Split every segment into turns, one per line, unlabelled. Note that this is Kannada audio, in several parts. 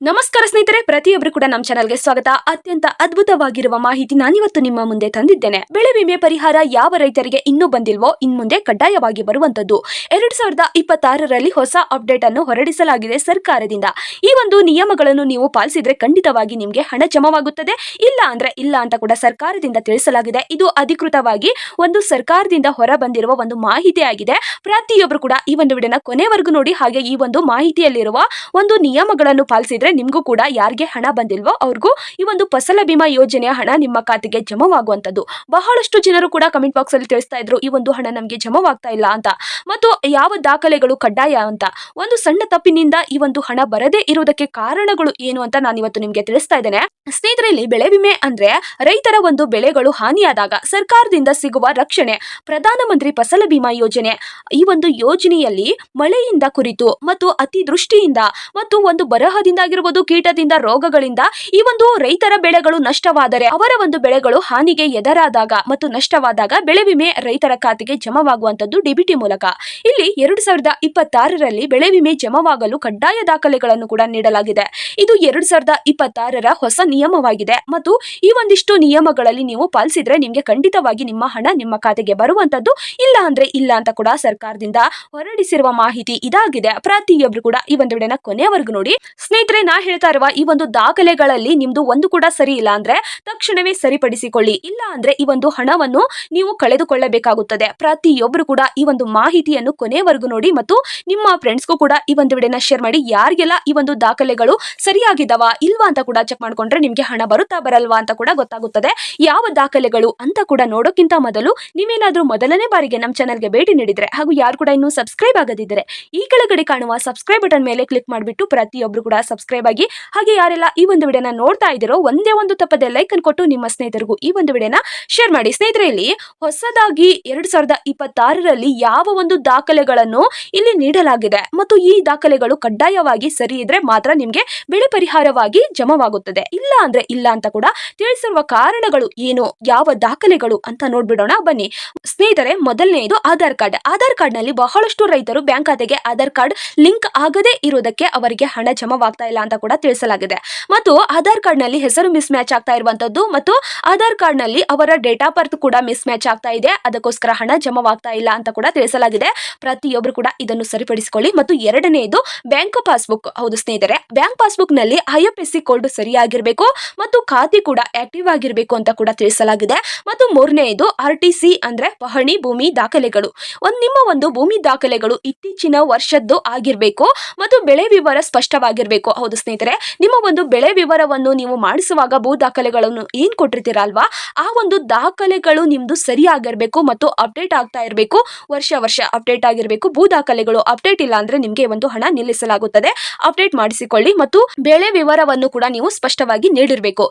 ನಮಸ್ಕಾರ ಸ್ನೇಹಿತರೆ, ಪ್ರತಿಯೊಬ್ಬರು ಕೂಡ ನಮ್ಮ ಚಾನಲ್ಗೆ ಸ್ವಾಗತ. ಅತ್ಯಂತ ಅದ್ಭುತವಾಗಿರುವ ಮಾಹಿತಿ ನಾನಿವತ್ತು ನಿಮ್ಮ ಮುಂದೆ ತಂದಿದ್ದೇನೆ. ಬೆಳೆ ವಿಮೆ ಪರಿಹಾರ ಯಾವ ರೈತರಿಗೆ ಇನ್ನೂ ಬಂದಿಲ್ವೋ, ಇನ್ಮುಂದೆ ಕಡ್ಡಾಯವಾಗಿ ಬರುವಂತದ್ದು. ಎರಡ್ ಸಾವಿರದ ಇಪ್ಪತ್ತಾರರಲ್ಲಿ ಹೊಸ ಅಪ್ಡೇಟ್ ಅನ್ನು ಹೊರಡಿಸಲಾಗಿದೆ ಸರ್ಕಾರದಿಂದ. ಈ ಒಂದು ನಿಯಮಗಳನ್ನು ನೀವು ಪಾಲಿಸಿದ್ರೆ ಖಂಡಿತವಾಗಿ ನಿಮಗೆ ಹಣ ಜಮವಾಗುತ್ತದೆ. ಇಲ್ಲ ಅಂದ್ರೆ ಇಲ್ಲ ಅಂತ ಕೂಡ ಸರ್ಕಾರದಿಂದ ತಿಳಿಸಲಾಗಿದೆ. ಇದು ಅಧಿಕೃತವಾಗಿ ಒಂದು ಸರ್ಕಾರದಿಂದ ಹೊರ ಬಂದಿರುವ ಒಂದು ಮಾಹಿತಿ ಆಗಿದೆ ಪ್ರತಿಯೊಬ್ಬರು ಕೂಡ ಈ ಒಂದು ವಿಡಿಯೋನ ಕೊನೆವರೆಗೂ ನೋಡಿ. ಹಾಗೆ ಈ ಒಂದು ಮಾಹಿತಿಯಲ್ಲಿರುವ ಒಂದು ನಿಯಮಗಳನ್ನು ಪಾಲಿಸಿದ್ರೆ ನಿಮಗೂ ಕೂಡ ಯಾರಿಗೆ ಹಣ ಬಂದಿಲ್ವೋ ಅವ್ರಿಗೂ ಈ ಒಂದು ಫಸಲ ಬಿಮಾ ಯೋಜನೆಯ ಹಣ ನಿಮ್ಮ ಖಾತೆಗೆ ಜಮವಾಗುವಂತದ್ದು ಬಹಳಷ್ಟು ಜನರು ಕೂಡ ಕಮೆಂಟ್ ಬಾಕ್ಸ್ ಅಲ್ಲಿ ತಿಳಿಸ್ತಾ ಇದ್ರು, ಈ ಒಂದು ಹಣ ನಮಗೆ ಜಮವಾಗ್ತಾ ಇಲ್ಲ ಅಂತ. ಮತ್ತು ಯಾವ ದಾಖಲೆಗಳು ಕಡ್ಡಾಯ ಅಂತ. ಒಂದು ಸಣ್ಣ ತಪ್ಪಿನಿಂದ ಈ ಒಂದು ಹಣ ಬರದೇ ಇರುವುದಕ್ಕೆ ಕಾರಣಗಳು ಏನು ಅಂತ ನಾನು ಇವತ್ತು ನಿಮಗೆ ತಿಳಿಸ್ತಾ ಇದ್ದೇನೆ. ಸ್ನೇಹಿತರೆ ಇಲ್ಲಿ ಬೆಳೆ ವಿಮೆ ಅಂದ್ರೆ ರೈತರ ಒಂದು ಬೆಳೆಗಳು ಹಾನಿಯಾದಾಗ ಸರ್ಕಾರದಿಂದ ಸಿಗುವ ರಕ್ಷಣೆ ಪ್ರಧಾನಮಂತ್ರಿ ಫಸಲ ಬಿಮಾ ಯೋಜನೆ. ಈ ಒಂದು ಯೋಜನೆಯಲ್ಲಿ ಮಳೆಯಿಂದ ಕುರಿತು ಮತ್ತು ಅತಿವೃಷ್ಟಿಯಿಂದ ಮತ್ತು ಒಂದು ಬರಹದಿಂದ ಆಗಿರ್ಬೋದು ಕೀಟದಿಂದ, ರೋಗಗಳಿಂದ ಈ ಒಂದು ರೈತರ ಬೆಳೆಗಳು ನಷ್ಟವಾದರೆ ಅವರ ಒಂದು ಬೆಳೆಗಳು ಹಾನಿಗೆ ಎದರಾದಾಗ ಮತ್ತು ನಷ್ಟವಾದಾಗ ಬೆಳೆ ವಿಮೆ ರೈತರ ಖಾತೆಗೆ ಜಮವಾಗುವಂತದ್ದು ಡಿಬಿಟಿ ಮೂಲಕ. ಇಲ್ಲಿ ಎರಡು ಸಾವಿರದ ಇಪ್ಪತ್ತಾರರಲ್ಲಿ ಬೆಳೆ ವಿಮೆ ಜಮವಾಗಲು ಕಡ್ಡಾಯ ದಾಖಲೆಗಳನ್ನು ಕೂಡ ನೀಡಲಾಗಿದೆ. ಇದು ಎರಡು ಸಾವಿರದ ಇಪ್ಪತ್ತಾರರ ಹೊಸ ನಿಯಮವಾಗಿದೆ ಮತ್ತು ಈ ಒಂದಿಷ್ಟು ನಿಯಮಗಳಲ್ಲಿ ನೀವು ಪಾಲಿಸಿದ್ರೆ ನಿಮಗೆ ಖಂಡಿತವಾಗಿ ನಿಮ್ಮ ಹಣ ನಿಮ್ಮ ಖಾತೆಗೆ ಬರುವಂತದ್ದು ಇಲ್ಲ ಅಂದ್ರೆ ಇಲ್ಲ ಅಂತ ಕೂಡ ಸರ್ಕಾರದಿಂದ ಹೊರಡಿಸಿರುವ ಮಾಹಿತಿ ಇದಾಗಿದೆ. ಪ್ರತಿಯೊಬ್ರು ಕೂಡ ಈ ಒಂದು ಕೊನೆಯವರೆಗೂ ನೋಡಿ. ಸ್ನೇಹಿತರೆ ನಾ ಹೇಳ್ತಾ ಇರುವ ಈ ಒಂದು ದಾಖಲೆಗಳಲ್ಲಿ ನಿಮ್ದು ಒಂದು ಕೂಡ ಸರಿ ಇಲ್ಲ ಅಂದ್ರೆ ತಕ್ಷಣವೇ ಸರಿಪಡಿಸಿಕೊಳ್ಳಿ. ಇಲ್ಲ ಅಂದ್ರೆ ಈ ಒಂದು ಹಣವನ್ನು ನೀವು ಕಳೆದುಕೊಳ್ಳಬೇಕಾಗುತ್ತದೆ. ಪ್ರತಿಯೊಬ್ಬರು ಕೂಡ ಈ ಒಂದು ಮಾಹಿತಿಯನ್ನು ಕೊನೆಯವರೆಗೂ ನೋಡಿ ಮತ್ತು ನಿಮ್ಮ ಫ್ರೆಂಡ್ಸ್ಗೂ ಕೂಡ ಈ ಒಂದು ವಿಡಿಯೋನ ಶೇರ್ ಮಾಡಿ. ಯಾರಿಗೆಲ್ಲ ಈ ಒಂದು ದಾಖಲೆಗಳು ಸರಿಯಾಗಿದ್ದಾವ, ಇಲ್ವಾ ಅಂತ ಕೂಡ ಚೆಕ್ ಮಾಡ್ಕೊಂಡ್ರೆ ನಿಮ್ಗೆ ಹಣ ಬರುತ್ತಾ ಬರಲ್ವಾ ಅಂತ ಕೂಡ ಗೊತ್ತಾಗುತ್ತದೆ. ಯಾವ ದಾಖಲೆಗಳು ಅಂತ ಕೂಡ ನೋಡೋಕ್ಕಿಂತ ಮೊದಲು ನೀವೇನಾದ್ರೂ ಮೊದಲನೇ ಬಾರಿಗೆ ನಮ್ಮ ಚಾನಲ್ಗೆ ಭೇಟಿ ನೀಡಿದ್ರೆ ಹಾಗೂ ಯಾರು ಕೂಡ ಇನ್ನೂ ಸಬ್ಸ್ಕ್ರೈಬ್ ಆಗದಿದ್ದರೆ ಈ ಕೆಳಗಡೆ ಕಾಣುವ ಸಬ್ಸ್ಕ್ರೈಬ್ ಬಟನ್ ಮೇಲೆ ಕ್ಲಿಕ್ ಮಾಡಿಬಿಟ್ಟು ಪ್ರತಿಯೊಬ್ಬರು ಕೂಡ ಸಬ್ಸ್ಕ್ರೈಬ್ ಆಗಿ. ಹಾಗೆ ಯಾರೆಲ್ಲ ಈ ಒಂದು ವಿಡಿಯೋನ ನೋಡ್ತಾ ಇದ್ದೀರೋ, ಒಂದೇ ಒಂದು ತಪ್ಪದೆ ಲೈಕ್ ಅನ್ನು ಕೊಟ್ಟು ನಿಮ್ಮ ಸ್ನೇಹಿತರಿಗೂ ಈ ಒಂದು ವಿಡಿಯೋನ ಶೇರ್ ಮಾಡಿ. ಸ್ನೇಹಿತರೆ, ಇಲ್ಲಿ ಹೊಸದಾಗಿ ಎರಡು ಸಾವಿರದ ಇಪ್ಪತ್ತಾರರಲ್ಲಿ ಯಾವ ಒಂದು ದಾಖಲೆಗಳನ್ನು ಇಲ್ಲಿ ನೀಡಲಾಗಿದೆ ಮತ್ತು ಈ ದಾಖಲೆಗಳು ಕಡ್ಡಾಯವಾಗಿ ಸರಿ ಇದ್ರೆ ಮಾತ್ರ ನಿಮ್ಗೆ ಬೆಳೆ ಪರಿಹಾರವಾಗಿ ಜಮವಾಗುತ್ತದೆ. ಇಲ್ಲ ಅಂದ್ರೆ ಇಲ್ಲ ಅಂತ ಕೂಡ ತಿಳಿಸಿರುವ ಕಾರಣಗಳು ಏನು, ಯಾವ ದಾಖಲೆಗಳು ಅಂತ ನೋಡ್ಬಿಡೋಣ ಬನ್ನಿ. ಸ್ನೇಹಿತರೆ ಮೊದಲನೆಯದು ಆಧಾರ್ ಕಾರ್ಡ್. ಆಧಾರ್ ಕಾರ್ಡ್ನಲ್ಲಿ ಬಹಳಷ್ಟು ರೈತರು ಬ್ಯಾಂಕ್ ಖಾತೆಗೆ ಆಧಾರ್ ಕಾರ್ಡ್ ಲಿಂಕ್ ಆಗದೇ ಇರುವುದಕ್ಕೆ ಅವರಿಗೆ ಹಣ ಜಮವಾಗ್ತಾ ಇಲ್ಲ ಅಂತ ಕೂಡ ತಿಳಿಸಲಾಗಿದೆ. ಮತ್ತು ಆಧಾರ್ ಕಾರ್ಡ್ನಲ್ಲಿ ಹೆಸರು ಮಿಸ್ ಮ್ಯಾಚ್ ಆಗ್ತಾ ಇರುವಂತದ್ದು ಮತ್ತು ಆಧಾರ್ ಕಾರ್ಡ್ನಲ್ಲಿ ಅವರ ಡೇಟ್ ಆಫ್ ಬರ್ತ್ ಕೂಡ ಮಿಸ್ ಮ್ಯಾಚ್ ಆಗ್ತಾ ಇದೆ. ಅದಕ್ಕೋಸ್ಕರ ಹಣ ಜಮವಾಗ್ತಾ ಇಲ್ಲ ಅಂತ ಕೂಡ ತಿಳಿಸಲಾಗಿದೆ. ಪ್ರತಿಯೊಬ್ಬರು ಕೂಡ ಇದನ್ನು ಸರಿಪಡಿಸಿಕೊಳ್ಳಿ. ಮತ್ತು ಎರಡನೆಯದು ಬ್ಯಾಂಕ್ ಪಾಸ್ಬುಕ್ ಹೌದು ಸ್ನೇಹಿತರೆ ಬ್ಯಾಂಕ್ ಪಾಸ್ಬುಕ್ನಲ್ಲಿ ಐ ಸಿ ಕೋಡ್ ಸರಿಯಾಗಿರಬೇಕು ಮತ್ತು ಖಾತೆ ಕೂಡ ಆಕ್ಟಿವ್ ಆಗಿರಬೇಕು ಅಂತ ಕೂಡ ತಿಳಿಸಲಾಗಿದೆ. ಮತ್ತು ಮೂರನೆಯದು ಆರ್ ಟಿ ಸಿ ಅಂದ್ರೆ ಪಹಣಿ, ಭೂಮಿ, ದಾಖಲೆಗಳು. ಒಂದು ನಿಮ್ಮ ಒಂದು ಭೂಮಿ ದಾಖಲೆಗಳು ಇತ್ತೀಚಿನ ವರ್ಷದ್ದು ಆಗಿರಬೇಕು ಮತ್ತು ಬೆಳೆ ವಿವರ ಸ್ಪಷ್ಟವಾಗಿರಬೇಕು. ಹೌದು ಸ್ನೇಹಿತರೆ, ನಿಮ್ಮ ಒಂದು ಬೆಳೆ ವಿವರವನ್ನು ನೀವು ಮಾಡಿಸುವಾಗ ಭೂ ದಾಖಲೆಗಳನ್ನು ಏನ್ ಕೊಟ್ಟಿರ್ತೀರ ಅಲ್ವಾ ಆ ಒಂದು ದಾಖಲೆಗಳು ನಿಮ್ದು ಸರಿಯಾಗಿರಬೇಕು ಮತ್ತು ಅಪ್ಡೇಟ್ ಆಗ್ತಾ ಇರಬೇಕು. ವರ್ಷ ವರ್ಷ ಅಪ್ಡೇಟ್ ಆಗಿರ್ಬೇಕು. ಭೂ ದಾಖಲೆಗಳು ಅಪ್ಡೇಟ್ ಇಲ್ಲ ಅಂದ್ರೆ ನಿಮಗೆ ಒಂದು ಹಣ ನಿಲ್ಲಿಸಲಾಗುತ್ತದೆ. ಅಪ್ಡೇಟ್ ಮಾಡಿಸಿಕೊಳ್ಳಿ ಮತ್ತು ಬೆಳೆ ವಿವರವನ್ನು ಕೂಡ ನೀವು ಸ್ಪಷ್ಟವಾಗಿ ನೀಡಿರಬೇಕು.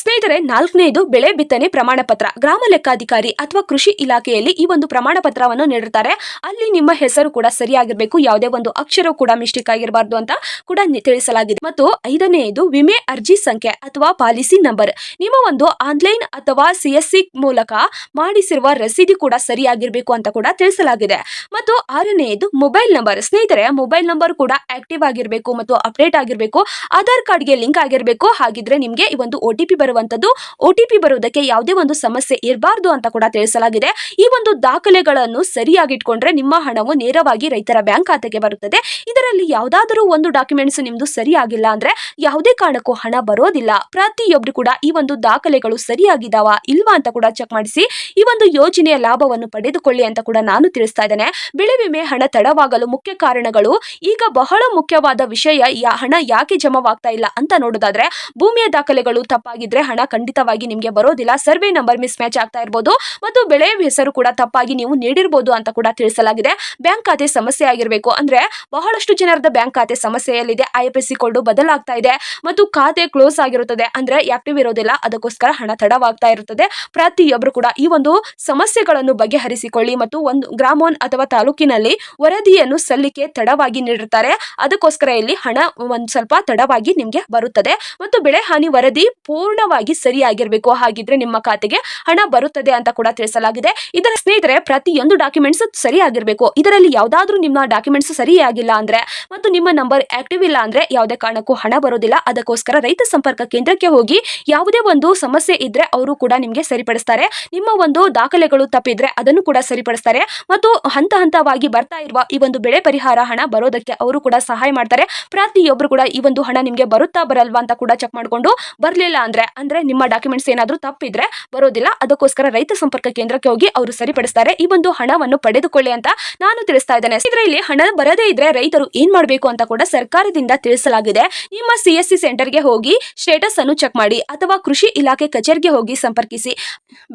ಸ್ನೇಹಿತರೆ, ನಾಲ್ಕನೇದು ಬೆಳೆ ಬಿತ್ತನೆ ಪ್ರಮಾಣ ಪತ್ರ ಗ್ರಾಮ ಲೆಕ್ಕಾಧಿಕಾರಿ ಅಥವಾ ಕೃಷಿ ಇಲಾಖೆಯಲ್ಲಿ ಈ ಒಂದು ಪ್ರಮಾಣ ಪತ್ರವನ್ನು ನೀಡಿರ್ತಾರೆ. ಅಲ್ಲಿ ನಿಮ್ಮ ಹೆಸರು ಕೂಡ ಸರಿಯಾಗಿರಬೇಕು. ಯಾವುದೇ ಒಂದು ಅಕ್ಷರ ಕೂಡ ಮಿಸ್ಟೇಕ್ ಆಗಿರಬಾರ್ದು ಅಂತ ಕೂಡ ತಿಳಿಸಲಾಗಿದೆ. ಮತ್ತು ಐದನೆಯದು ವಿಮೆ ಅರ್ಜಿ ಸಂಖ್ಯೆ ಅಥವಾ ಪಾಲಿಸಿ ನಂಬರ್. ನಿಮ್ಮ ಒಂದು ಆನ್ಲೈನ್ ಅಥವಾ ಸಿ ಎಸ್ ಸಿ ಮೂಲಕ ಮಾಡಿಸಿರುವ ರಸೀದಿ ಕೂಡ ಸರಿಯಾಗಿರಬೇಕು ಅಂತ ಕೂಡ ತಿಳಿಸಲಾಗಿದೆ. ಮತ್ತು ಆರನೆಯದು ಮೊಬೈಲ್ ನಂಬರ್. ಸ್ನೇಹಿತರೆ, ಮೊಬೈಲ್ ನಂಬರ್ ಕೂಡ ಆಕ್ಟಿವ್ ಆಗಿರಬೇಕು ಮತ್ತು ಅಪ್ಡೇಟ್ ಆಗಿರಬೇಕು. ಆಧಾರ್ ಕಾರ್ಡ್ಗೆ ಲಿಂಕ್ ಆಗಿರಬೇಕು. ಹಾಗಿದ್ರೆ ನಿಮಗೆ ಈ ಒಂದು ಒ ಟಿ ಪಿ ಬರುವಂತದ್ದು ಒ ಟಿ ಪಿ ಬರುವುದಕ್ಕೆ ಯಾವುದೇ ಒಂದು ಸಮಸ್ಯೆ ಇರಬಾರ್ದು ಅಂತ ಕೂಡ ತಿಳಿಸಲಾಗಿದೆ. ಈ ಒಂದು ದಾಖಲೆಗಳನ್ನು ಸರಿಯಾಗಿಟ್ಕೊಂಡ್ರೆ ನಿಮ್ಮ ಹಣವು ನೇರವಾಗಿ ರೈತರ ಬ್ಯಾಂಕ್ ಖಾತೆಗೆ ಬರುತ್ತದೆ. ಇದರಲ್ಲಿ ಯಾವುದಾದರೂ ಒಂದು ಡಾಕ್ಯುಮೆಂಟ್ಸ್ ನಿಮ್ದು ಸರಿಯಾಗಿಲ್ಲ ಅಂದ್ರೆ ಯಾವುದೇ ಕಾರಣಕ್ಕೂ ಹಣ ಬರೋದಿಲ್ಲ. ಪ್ರತಿಯೊಬ್ರು ಕೂಡ ಈ ಒಂದು ದಾಖಲೆಗಳು ಸರಿಯಾಗಿದ್ದಾವ ಇಲ್ವಾ ಅಂತ ಕೂಡ ಚೆಕ್ ಮಾಡಿಸಿ ಈ ಒಂದು ಯೋಜನೆಯ ಲಾಭವನ್ನು ಪಡೆದುಕೊಳ್ಳಿ ಅಂತ ಕೂಡ ನಾನು ತಿಳಿಸ್ತಾ ಇದ್ದೇನೆ. ಬೆಳೆ ವಿಮೆ ಹಣ ತಡವಾಗಲು ಮುಖ್ಯ ಕಾರಣಗಳು ಈಗ ಬಹಳ ಮುಖ್ಯವಾದ ವಿಷಯ ಹಣ ಯಾಕೆ ಜಮವಾಗ್ತಾ ಇಲ್ಲ ಅಂತ ನೋಡೋದಾದ್ರೆ ಭೂಮಿಯ ದಾಖಲೆಗಳು ತಪ್ಪಾಗಿದ್ರೆ ಹಣ ಖಂಡಿತವಾಗಿ ನಿಮ್ಗೆ ಬರೋದಿಲ್ಲ. ಸರ್ವೆ ನಂಬರ್ ಮಿಸ್ ಮ್ಯಾಚ್ ಆಗ್ತಾ ಇರ್ಬೋದು ಮತ್ತು ಬೆಳೆ ಹೆಸರು ಕೂಡ ತಪ್ಪಾಗಿ ನೀವು ನೀಡಿರಬಹುದು ಅಂತ ಕೂಡ ತಿಳಿಸಲಾಗಿದೆ. ಬ್ಯಾಂಕ್ ಖಾತೆ ಸಮಸ್ಯೆ ಆಗಿರಬೇಕು ಅಂದ್ರೆ ಬಹಳಷ್ಟು ಜನರದ ಬ್ಯಾಂಕ್ ಖಾತೆ ಸಮಸ್ಯೆಯಲ್ಲಿದೆ. I F S C code ಬದಲಾಗ್ತಾ ಇದೆ ಮತ್ತು ಖಾತೆ ಕ್ಲೋಸ್ ಆಗಿರುತ್ತದೆ. ಅಂದ್ರೆ ಆಕ್ಟಿವ್ ಇರೋದಿಲ್ಲ, ಅದಕ್ಕೋಸ್ಕರ ಹಣ ತಡವಾಗ್ತಾ ಇರುತ್ತದೆ. ಪ್ರತಿಯೊಬ್ಬರು ಕೂಡ ಈ ಒಂದು ಸಮಸ್ಯೆಗಳನ್ನು ಬಗೆಹರಿಸಿಕೊಳ್ಳಿ ಮತ್ತು ಒಂದು ಗ್ರಾಮೋನ್ ಅಥವಾ ತಾಲೂಕಿನಲ್ಲಿ ವರದಿಯನ್ನು ಸಲ್ಲಿಕೆ ತಡವಾಗಿ ನೀಡಿರ್ತಾರೆ. ಅದಕ್ಕೋಸ್ಕರ ಇಲ್ಲಿ ಹಣ ಒಂದು ಸ್ವಲ್ಪ ತಡವಾಗಿ ನಿಮ್ಗೆ ಬರುತ್ತದೆ. ಮತ್ತು ಬೆಳೆ ಹಾನಿ ವರದಿ ಪೂರ್ಣವಾಗಿ ಸರಿಯಾಗಿರಬೇಕು. ಹಾಗಿದ್ರೆ ನಿಮ್ಮ ಖಾತೆಗೆ ಹಣ ಬರುತ್ತದೆ ಅಂತ ಕೂಡ ತಿಳಿಸಲಾಗಿದೆ. ಇದರ ಸ್ನೇಹಿತರೆ, ಪ್ರತಿಯೊಂದು ಡಾಕ್ಯುಮೆಂಟ್ಸ್ ಸರಿಯಾಗಿರಬೇಕು. ಇದರಲ್ಲಿ ಯಾವ್ದಾದ್ರು ನಿಮ್ಮ ಡಾಕ್ಯುಮೆಂಟ್ಸ್ ಸರಿಯಾಗಿಲ್ಲ ಅಂದ್ರೆ ಮತ್ತು ನಿಮ್ಮ ನಂಬರ್ ಆಕ್ಟಿವ್ ಇಲ್ಲ ಅಂದ್ರೆ ಯಾವುದೇ ಕಾರಣಕ್ಕೂ ಹಣ ಬರೋದಿಲ್ಲ. ಅದಕ್ಕೋಸ್ಕರ ರೈತ ಸಂಪರ್ಕ ಕೇಂದ್ರಕ್ಕೆ ಹೋಗಿ ಯಾವುದೇ ಒಂದು ಸಮಸ್ಯೆ ಇದ್ರೆ ಅವರು ಕೂಡ ನಿಮಗೆ ಸರಿಪಡಿಸ್ತಾರೆ. ನಿಮ್ಮ ಒಂದು ದಾಖಲೆಗಳು ತಪ್ಪಿದ್ರೆ ಅದನ್ನು ಕೂಡ ಸರಿಪಡಿಸ್ತಾರೆ. ಮತ್ತು ಹಂತ ಹಂತವಾಗಿ ಬರ್ತಾ ಇರುವ ಈ ಒಂದು ಬೆಳೆ ಪರಿಹಾರ ಹಣ ಬರೋದಕ್ಕೆ ಅವರು ಕೂಡ ಸಹಾಯ ಮಾಡ್ತಾರೆ. ಪ್ರತಿಯೊಬ್ಬರು ಕೂಡ ಈ ಒಂದು ಹಣ ನಿಮಗೆ ಬರುತ್ತಾ ಬರಲ್ವಾ ಅಂತ ಕೂಡ ಚೆಕ್ ಮಾಡಿಕೊಂಡು ಬರಲಿಲ್ಲ ಅಂದ್ರೆ ಅಂದ್ರೆ ನಿಮ್ಮ ಡಾಕ್ಯುಮೆಂಟ್ಸ್ ಏನಾದರೂ ತಪ್ಪಿದ್ರೆ ಬರೋದಿಲ್ಲ. ಅದಕ್ಕೋಸ್ಕರ ರೈತ ಸಂಪರ್ಕ ಕೇಂದ್ರಕ್ಕೆ ಹೋಗಿ ಅವರು ಸರಿಪಡಿಸ್ತಾರೆ. ಈ ಒಂದು ಹಣವನ್ನು ಪಡೆದುಕೊಳ್ಳಿ ಅಂತ ನಾನು ತಿಳಿಸ್ತಾ ಇದ್ದೇನೆ. ಇದರಲ್ಲಿ ಹಣ ಬರದೇ ಇದ್ರೆ ರೈತರು ಏನ್ ಮಾಡಬೇಕು ಅಂತ ಕೂಡ ಸರ್ಕಾರದಿಂದ ತಿಳಿಸಲಾಗಿದೆ. ನಿಮ್ಮ ಸಿ ಎಸ್ ಸಿ ಸೆಂಟರ್ಗೆ ಹೋಗಿ ಸ್ಟೇಟಸ್ ಅನ್ನು ಚೆಕ್ ಮಾಡಿ ಅಥವಾ ಕೃಷಿ ಇಲಾಖೆ ಕಚೇರಿಗೆ ಹೋಗಿ ಸಂಪರ್ಕಿಸಿ.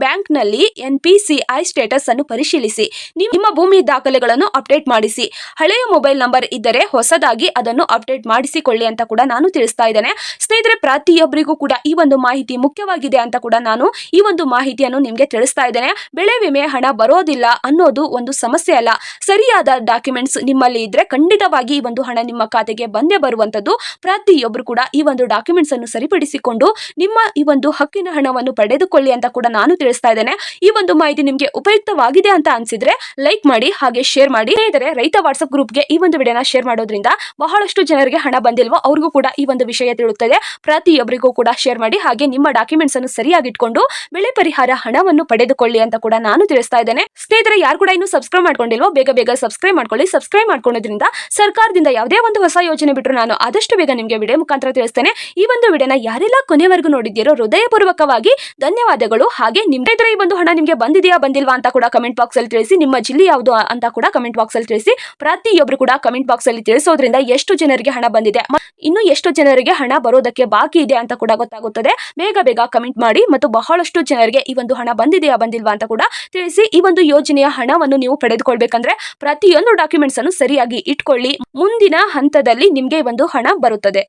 ಬ್ಯಾಂಕ್ನಲ್ಲಿ N P C I status ಅನ್ನು ಪರಿಶೀಲಿಸಿ. ನಿಮ್ಮ ಭೂಮಿ ದಾಖಲೆಗಳನ್ನು ಅಪ್ಡೇಟ್ ಮಾಡಿಸಿ. ಹಳೆಯ ಮೊಬೈಲ್ ನಂಬರ್ ಇದ್ದರೆ ಹೊಸದಾಗಿ ಅದನ್ನು ಅಪ್ಡೇಟ್ ಮಾಡಿಸಿಕೊಳ್ಳಿ ಅಂತ ಕೂಡ ನಾನು ತಿಳಿಸ್ತಾ ಇದ್ದೇನೆ. ಸ್ನೇಹಿತರೆ, ಪ್ರತಿಯೊಬ್ಬರಿಗೂ ಕೂಡ ಈ ಒಂದು ಮಾಹಿತಿ ಮುಖ್ಯವಾಗಿದೆ ಅಂತ ಕೂಡ ನಾನು ಈ ಒಂದು ಮಾಹಿತಿಯನ್ನು ನಿಮಗೆ ತಿಳಿಸ್ತಾ ಇದ್ದೇನೆ. ಬೆಳೆ ವಿಮೆ ಹಣ ಬರೋದಿಲ್ಲ ಅನ್ನೋದು ಒಂದು ಸಮಸ್ಯೆ ಅಲ್ಲ. ಸರಿಯಾದ ಡಾಕ್ಯುಮೆಂಟ್ಸ್ ನಿಮ್ಮಲ್ಲಿ ಇದ್ರೆ ಖಂಡಿತವಾಗಿ ಈ ಒಂದು ಹಣ ನಿಮ್ಮ ಖಾತೆಗೆ ಬಂದೇ ಬರುವಂತದ್ದು ಪ್ರತಿಯೊಬ್ಬರು ಕೂಡ ಈ ಒಂದು ಡಾಕ್ಯುಮೆಂಟ್ಸ್ ಅನ್ನು ಸರಿಪಡಿಸಿಕೊಂಡು ನಿಮ್ಮ ಈ ಒಂದು ಹಕ್ಕಿನ ಹಣವನ್ನು ಪಡೆದುಕೊಳ್ಳಿ ಅಂತ ಕೂಡ ನಾನು ತಿಳಿಸ್ತಾ ಇದ್ದೇನೆ. ಈ ಒಂದು ಮಾಹಿತಿ ನಿಮಗೆ ಉಪಯುಕ್ತವಾಗಿದೆ ಅಂತ ಅನ್ಸಿದ್ರೆ ಲೈಕ್ ಮಾಡಿ ಹಾಗೆ ಶೇರ್ ಮಾಡಿ. ಸ್ನೇಹಿತರೆ, ರೈತ ವಾಟ್ಸ್ಆಪ್ ಗ್ರೂಪ್ಗೆ ಈ ಒಂದು ವಿಡಿಯೋನ ಶೇರ್ ಮಾಡೋದ್ರಿಂದ ಬಹಳಷ್ಟು ಜನರಿಗೆ ಹಣ ಬಂದಿಲ್ವೋ ಅವ್ರಿಗೂ ಕೂಡ ಈ ಒಂದು ವಿಷಯ ತಿಳುತ್ತದೆ ಪ್ರತಿಯೊಬ್ಬರಿಗೂ ಕೂಡ ಶೇರ್ ಮಾಡಿ ಹಾಗೆ ನಿಮ್ಮ ಡಾಕ್ಯುಮೆಂಟ್ಸ್ ಅನ್ನು ಸರಿಯಾಗಿ ಇಟ್ಕೊಂಡು ಬೆಳೆ ಪರಿಹಾರ ಹಣವನ್ನು ಪಡೆದುಕೊಳ್ಳಿ ಅಂತ ಕೂಡ ನಾನು ತಿಳಿಸ್ತಾ ಇದ್ದೇನೆ. ಸ್ನೇಹಿತರೆ, ಯಾರು ಕೂಡ ಇನ್ನು ಸಬ್ಸ್ಕ್ರೈಬ್ ಮಾಡ್ಕೊಂಡಿಲ್ವೋ ಬೇಗ ಬೇಗ ಸಬ್ಸ್ಕ್ರೈಬ್ ಮಾಡ್ಕೊಳ್ಳಿ. ಸಬ್ಸ್ಕ್ರೈಬ್ ಮಾಡ್ಕೊಳ್ಳೋದ್ರಿಂದ ಸರ್ಕಾರದಿಂದ ಯಾವುದೇ ಒಂದು ಹೊಸ ಯೋಜನೆ ಬಿಟ್ಟರು ನಾನು ಆದಷ್ಟು ಬೇಗ ನಿಮಗೆ ವಿಡಿಯೋ ಮುಖಾಂತರ ತಿಳಿಸ್ತೇನೆ. ಈ ಒಂದು ವಿಡಿಯೋನ ಯಾರೆಲ್ಲ ಕೊನೆವರೆಗೂ ನೋಡಿದ್ದೀರೋ ಹೃದಯಪೂರ್ವಕವಾಗಿ ಧನ್ಯವಾದಗಳು. ಹಾಗೆ ನಿಮ್ಮ ಇದ್ರೆ ಈ ಒಂದು ಹಣ ನಿಮಗೆ ಬಂದಿದೆಯಾ, ಬಂದಿಲ್ವಾ ಅಂತ ಕೂಡ ಕಮೆಂಟ್ ಬಾಕ್ಸ್ ಅಲ್ಲಿ ತಿಳಿಸಿ, ನಿಮ್ಮ ಜಿಲ್ಲೆ ಯಾವುದು ಅಂತ ಕೂಡ ಕಮೆಂಟ್ ಬಾಕ್ಸ್ ಅಲ್ಲಿ ತಿಳಿಸಿ ಪ್ರತಿಯೊಬ್ಬರು ಕೂಡ ಕಮೆಂಟ್ ಬಾಕ್ಸ್ ಅಲ್ಲಿ ತಿಳಿಸೋದ್ರಿಂದ ಎಷ್ಟು ಜನರಿಗೆ ಹಣ ಬಂದಿದೆ ಇನ್ನು ಎಷ್ಟು ಜನರಿಗೆ ಹಣ ಬರೋದಕ್ಕೆ ಬಾಕಿ ಇದೆ ಅಂತ ಕೂಡ ಗೊತ್ತಾಗುತ್ತದೆ. ಬೇಗ ಬೇಗ ಕಮೆಂಟ್ ಮಾಡಿ ಮತ್ತು ಬಹಳಷ್ಟು ಜನರಿಗೆ ಈ ಒಂದು ಹಣ ಬಂದಿದೆಯಾ, ಬಂದಿಲ್ವಾ ಅಂತ ಕೂಡ ತಿಳಿಸಿ, ಈ ಒಂದು ಯೋಜನೆಯ ಹಣವನ್ನು ನೀವು ಪಡೆದುಕೊಳ್ಬೇಕಂದ್ರೆ ಪ್ರತಿಯೊಂದು ಡಾಕ್ಯುಮೆಂಟ್ಸ್ ಅನ್ನು ಸರಿಯಾಗಿ ಇಟ್ಕೊಳ್ಳಿ. ಮುಂದಿನ ಹಂತದಲ್ಲಿ ನಿಮಗೆ ಒಂದು ಹಣ ಬರುತ್ತದೆ